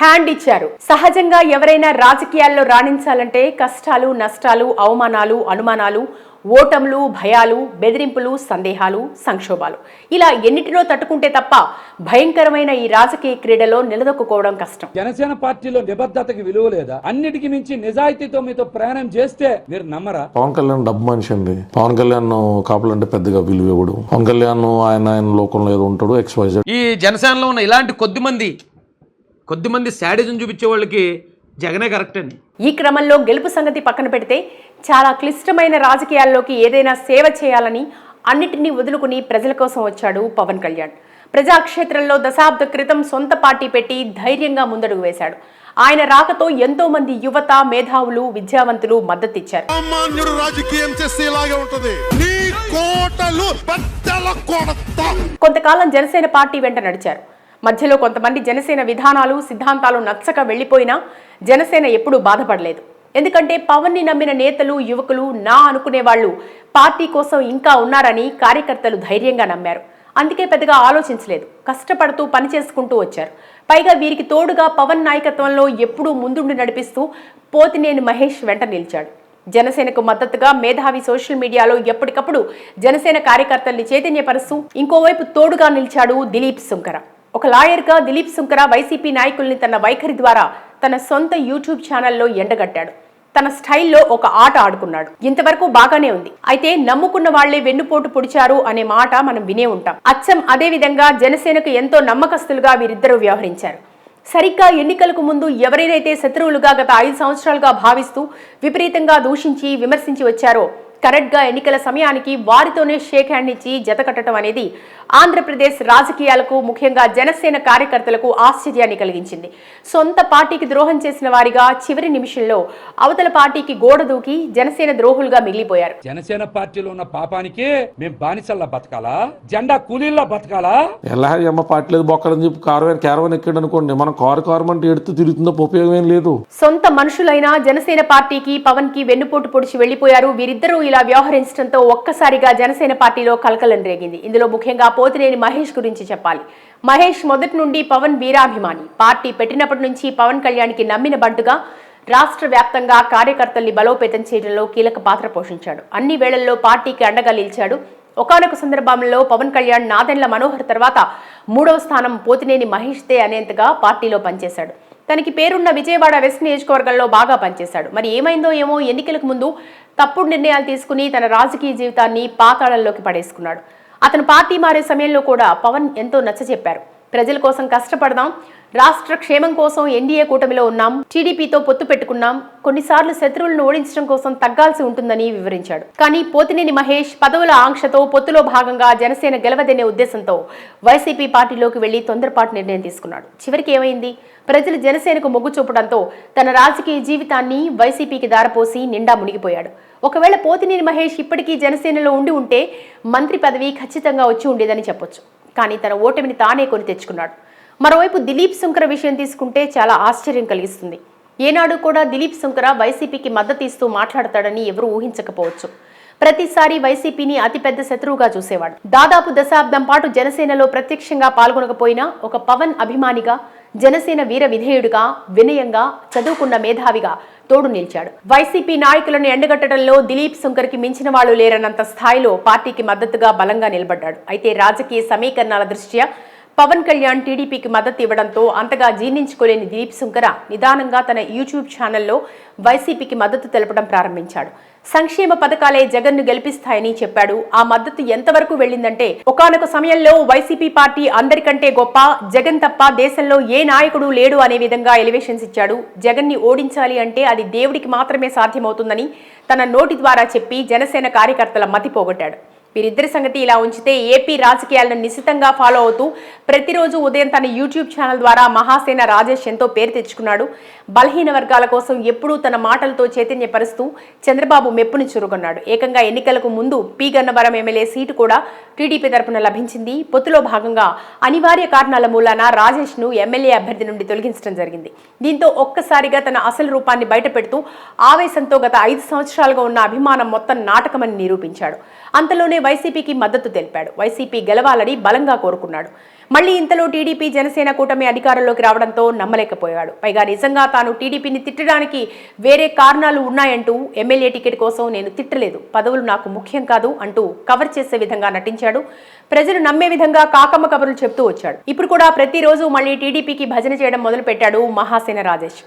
Hand ఇచ్చారు. సహజంగా ఎవరైనా రాజకీయాల్లో రాణించాలంటే కష్టాలు నష్టాలు అవమానాలు అనుమానాలు ఓటములు భయాలు బెదిరింపులు సందేహాలు సంక్షోభాలు. ఇలా ఎన్నిటినో తట్టుకుంటే తప్ప భయంకరమైన ఈ రాజకీయ క్రీడలో నిలదొక్కుకోవడం కష్టం. జనసేన పార్టీలో నిబద్ధతకి విలువ లేదా? అన్నిటికీ మించి నిజాయితీతో మీతో ప్రయాణం చేస్తే మీరు నమ్మరా? పవన్ కళ్యాణ్ డబ్బు మనిషి అండి. పవన్ కళ్యాణ్ కాపులంటే పెద్దగా విలువ ఇవ్వడు. పవన్ కళ్యాణ్ ఆయన ఆయన లోకంలో ఏదో ఉంటాడు ఎక్స్వైజెడ్ ఈ జనసేనలో ఉన్న ఇలాంటి కొద్దిమంది కొద్దిమంది శాడిజం చూపించే వాళ్ళకి జగనే కరెక్ట్. అండి ఈ క్రమంలో గెలుపు సంగతి పక్కన పెడితే చాలా క్లిష్టమైన రాజకీయాల్లోకి ఏదైనా సేవ చేయాలని అన్నిటినీ వదులుకుని ప్రజల కోసం వచ్చాడు పవన్ కళ్యాణ్. ప్రజాక్షేత్రంలో దశాబ్ద క్రితం సొంత పార్టీ పెట్టి ధైర్యంగా ముందడుగు వేశాడు. ఆయన రాకతో ఎంతో మంది యువత మేధావులు విద్యావంతులు మద్దతిచ్చారు. సామాన్యుడు రాజకీయం చేస్తే ఇలాగే ఉంటది. నీ కోటలు బద్దల కొడతా. కొంతకాలం జనసేన పార్టీ వెంట నడిచారు. మధ్యలో కొంతమంది జనసేన విధానాలు సిద్ధాంతాలు నచ్చక వెళ్ళిపోయినా జనసేన ఎప్పుడూ బాధపడలేదు. ఎందుకంటే పవన్ని నమ్మిన నేతలు యువకులు నా అనుకునే వాళ్ళు పార్టీ కోసం ఇంకా ఉన్నారని కార్యకర్తలు ధైర్యంగా నమ్మారు. అందుకే పెద్దగా ఆలోచించలేదు. కష్టపడుతూ పని చేసుకుంటూ వచ్చారు. పైగా వీరికి తోడుగా పవన్ నాయకత్వంలో ఎప్పుడూ ముందుండి నడిపిస్తూ పోతినేని మహేష్ వెంట నిలిచాడు. జనసేనకు మద్దతుగా మేధావి సోషల్ మీడియాలో ఎప్పటికప్పుడు జనసేన కార్యకర్తల్ని చైతన్యపరుస్తూ ఇంకోవైపు తోడుగా నిలిచాడు దిలీప్ సుంకర ఒక లాయర్గా దిలీప్ సుంకర వైసీపీ నాయకుల్ని తన వైఖరి ద్వారా తన సొంత యూట్యూబ్ ఛానల్లో ఎండగట్టాడు. తన స్టైల్లో ఒక ఆట ఆడుకున్నాడు. ఇంతవరకు బాగానే ఉంది. అయితే నమ్ముకున్న వాళ్ళే వెన్నుపోటు పొడిచారు అనే మాట మనం వినే ఉంటాం. అచ్చం అదే విధంగా జనసేనకు ఎంతో నమ్మకస్తులుగా వీరిద్దరూ వ్యవహరించారు. సరిగ్గా ఎన్నికలకు ముందు ఎవరైతే శత్రువులుగా గత ఐదు సంవత్సరాలుగా భావిస్తూ విపరీతంగా దూషించి విమర్శించి వచ్చారో కరెక్ట్గా ఎన్నికల సమయానికి వారితోనే షేక్ హ్యాండ్ ఇచ్చి జతకట్టడం అనేది ఆంధ్రప్రదేశ్ రాజకీయాలకు ముఖ్యంగా జనసేన కార్యకర్తలకు ఆశ్చర్యాన్ని కలిగించింది. సొంత పార్టీకి ద్రోహం చేసిన వారిగా చివరి నిమిషంలో అవతల పార్టీకి గోడ దూకి జనసేన ద్రోహులుగా మిగిలిపోయారు. జనసేన పార్టీలో ఉన్న పాపానికి మేము బానిసల్లా బతకాలా? జెండా కూలీల్లా బతకాలా? ఎలా చెప్పి కారు ఎక్కాడు అనుకోండి. మనం కారు కారు అంటే ఎడుతూ తిరుగుతుందో ఉపయోగం ఏం లేదు. సొంత మనుషులైన జనసేన పార్టీకి పవన్కి వెన్నుపోటు పొడిచి వెళ్ళిపోయారు వీరిద్దరూ ఇలా వ్యవహరించడంతో ఒక్కసారిగా జనసేన పార్టీలో కలకలం రేగింది. ఇందులో ముఖ్యంగా పోతినేని మహేష్ గురించి చెప్పాలి. మహేష్ మొదటి నుండి పవన్ వీరాభిమాని. పార్టీ పెట్టినప్పటి నుంచి పవన్ కళ్యాణ్కి నమ్మిన బంటుగా రాష్ట్ర వ్యాప్తంగా కార్యకర్తల్ని బలోపేతం చేయడంలో కీలక పాత్ర పోషించాడు. అన్ని వేళల్లో పార్టీకి అండగా నిలిచాడు. ఒకానొక సందర్భంలో పవన్ కళ్యాణ్ నాదెండ్ల మనోహర్ తర్వాత మూడవ స్థానం పోతినేని మహేష్దే అనేంతగా పార్టీలో పనిచేశాడు. తనకి పేరున్న విజయవాడ వెస్ట్ నియోజకవర్గంలో బాగా పనిచేశాడు. మరి ఏమైందో ఏమో ఎన్నికలకు ముందు తప్పుడు నిర్ణయాలు తీసుకుని తన రాజకీయ జీవితాన్ని పాతాళంలోకి పడేసుకున్నాడు. అతను పార్టీ మారే సమయంలో కూడా పవన్ ఎంతో నచ్చజెప్పారు. ప్రజల కోసం కష్టపడదాం రాష్ట్ర క్షేమం కోసం ఎన్డీఏ కూటమిలో ఉన్నాం. టీడీపీతో పొత్తు పెట్టుకున్నాం. కొన్నిసార్లు శత్రువులను ఓడించడం కోసం తగ్గాల్సి ఉంటుందని వివరించాడు. కానీ పోతినేని మహేష్ పదవుల ఆంక్షతో పొత్తులో భాగంగా జనసేన గెలవదనే ఉద్దేశంతో వైసీపీ పార్టీలోకి వెళ్ళి తొందరపాటు నిర్ణయం తీసుకున్నాడు. చివరికి ఏమైంది? ప్రజలు జనసేనకు మొగ్గు చూపడంతో తన రాజకీయ జీవితాన్ని వైసీపీకి దారపోసి నిండా మునిగిపోయాడు. ఒకవేళ పోతినేని మహేష్ ఇప్పటికీ జనసేనలో ఉండి ఉంటే మంత్రి పదవి ఖచ్చితంగా వచ్చి ఉండేదని చెప్పొచ్చు. కానీ తన ఓటమిని తానే కొని తెచ్చుకున్నాడు. మరోవైపు దిలీప్ శంకర విషయం తీసుకుంటే చాలా ఆశ్చర్యం కలిగిస్తుంది. ఏనాడు కూడా దిలీప్ శంకర వైసీపీకి మద్దతు ఇస్తూ మాట్లాడతాడని ఎవరూ ఊహించకపోవచ్చు. ప్రతిసారి వైసీపీని అతిపెద్ద శత్రువుగా చూసేవాడు. దాదాపు దశాబ్దం పాటు జనసేనలో ప్రత్యక్షంగా పాల్గొనకపోయినా ఒక పవన్ అభిమానిగా జనసేన వీర విధేయుడిగా వినయంగా చదువుకున్న మేధావిగా తోడు నిలిచాడు. వైసీపీ నాయకులను ఎండగట్టడంలో దిలీప్ శంకర్కి మించిన వాళ్ళు లేరన్నంత స్థాయిలో పార్టీకి మద్దతుగా బలంగా నిలబడ్డాడు. అయితే రాజకీయ సమీకరణాల దృష్ట్యా పవన్ కళ్యాణ్ టీడీపీకి మద్దతు ఇవ్వడంతో అంతగా జీర్ణించుకోలేని దిలీప్ శంకర నిదానంగా తన యూట్యూబ్ ఛానల్లో వైసీపీకి మద్దతు తెలపడం ప్రారంభించాడు. సంక్షేమ పథకాలే జగన్ను గెలిపిస్తాయని చెప్పాడు. ఆ మద్దతు ఎంతవరకు వెళ్ళిందంటే ఒకానొక సమయంలో వైసీపీ పార్టీ అందరికంటే గొప్ప జగన్ తప్ప దేశంలో ఏ నాయకుడు లేడు అనే విధంగా ఎలివేషన్స్ ఇచ్చాడు. జగన్ని ఓడించాలి అంటే అది దేవుడికి మాత్రమే సాధ్యమవుతుందని తన నోటి ద్వారా చెప్పి జనసేన కార్యకర్తల మతి పోగొట్టాడు. వీరిద్దరి సంగతి ఇలా ఉంచితే ఏపీ రాజకీయాలను నిశితంగా ఫాలో అవుతూ ప్రతిరోజు ఉదయం తన యూట్యూబ్ ఛానల్ ద్వారా మహాసేన రాజేష్ ఎంతో పేరు తెచ్చుకున్నాడు. బలహీన వర్గాల కోసం ఎప్పుడూ తన మాటలతో చైతన్యపరుస్తూ చంద్రబాబు మెప్పును చురుగొన్నాడు. ఏకంగా ఎన్నికలకు ముందు పి గన్నవరం ఎమ్మెల్యే సీటు కూడా టీడీపీ తరపున లభించింది. పొత్తులో భాగంగా అనివార్య కారణాల మూలాన రాజేష్ను ఎమ్మెల్యే అభ్యర్థి నుండి తొలగించడం జరిగింది. దీంతో ఒక్కసారిగా తన అసలు రూపాన్ని బయటపెడుతూ ఆవేశంతో గత ఐదు సంవత్సరాలుగా ఉన్న అభిమానం మొత్తం నాటకమని నిరూపించాడు. అంతలోనే వైసీపీకి మద్దతు తెలిపాడు. వైసీపీ గెలవాలని బలంగా కోరుకున్నాడు. మళ్ళీ ఇంతలో టీడీపీ జనసేన కూటమి అధికారంలోకి రావడంతో నమ్మలేకపోయాడు. పైగా నిజంగా తాను టీడీపీని తిట్టడానికి వేరే కారణాలు ఉన్నాయంటూ ఎమ్మెల్యే టికెట్ కోసం నేను తిట్టలేదు. పదవులు నాకు ముఖ్యం కాదు అంటూ కవర్ చేసే విధంగా నటించాడు. ప్రజలు నమ్మే విధంగా కాకమ్మ కబుర్లు చెప్తూ వచ్చాడు. ఇప్పుడు కూడా ప్రతిరోజు మళ్ళీ టీడీపీకి భజన చేయడం మొదలుపెట్టాడు మహాసేన రాజేష్.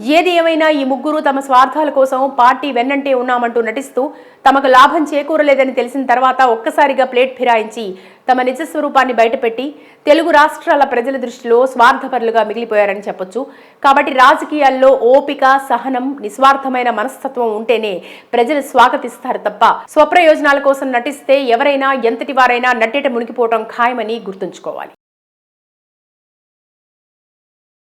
ఏది ఏమైనా ఈ ముగ్గురు తమ స్వార్థాల కోసం పార్టీ వెన్నంటే ఉన్నామంటూ నటిస్తూ తమకు లాభం చేకూరలేదని తెలిసిన తర్వాత ఒక్కసారిగా ప్లేట్ ఫిరాయించి తమ నిజ స్వరూపాన్ని బయటపెట్టి తెలుగు రాష్ట్రాల ప్రజల దృష్టిలో స్వార్థపరులుగా మిగిలిపోయారని చెప్పొచ్చు. కాబట్టి రాజకీయాల్లో ఓపిక సహనం నిస్వార్థమైన మనస్తత్వం ఉంటేనే ప్రజలు స్వాగతిస్తారు తప్ప స్వప్రయోజనాల కోసం నటిస్తే ఎవరైనా ఎంతటి వారైనా నట్టేట మునిగిపోవటం ఖాయమని గుర్తుంచుకోవాలి.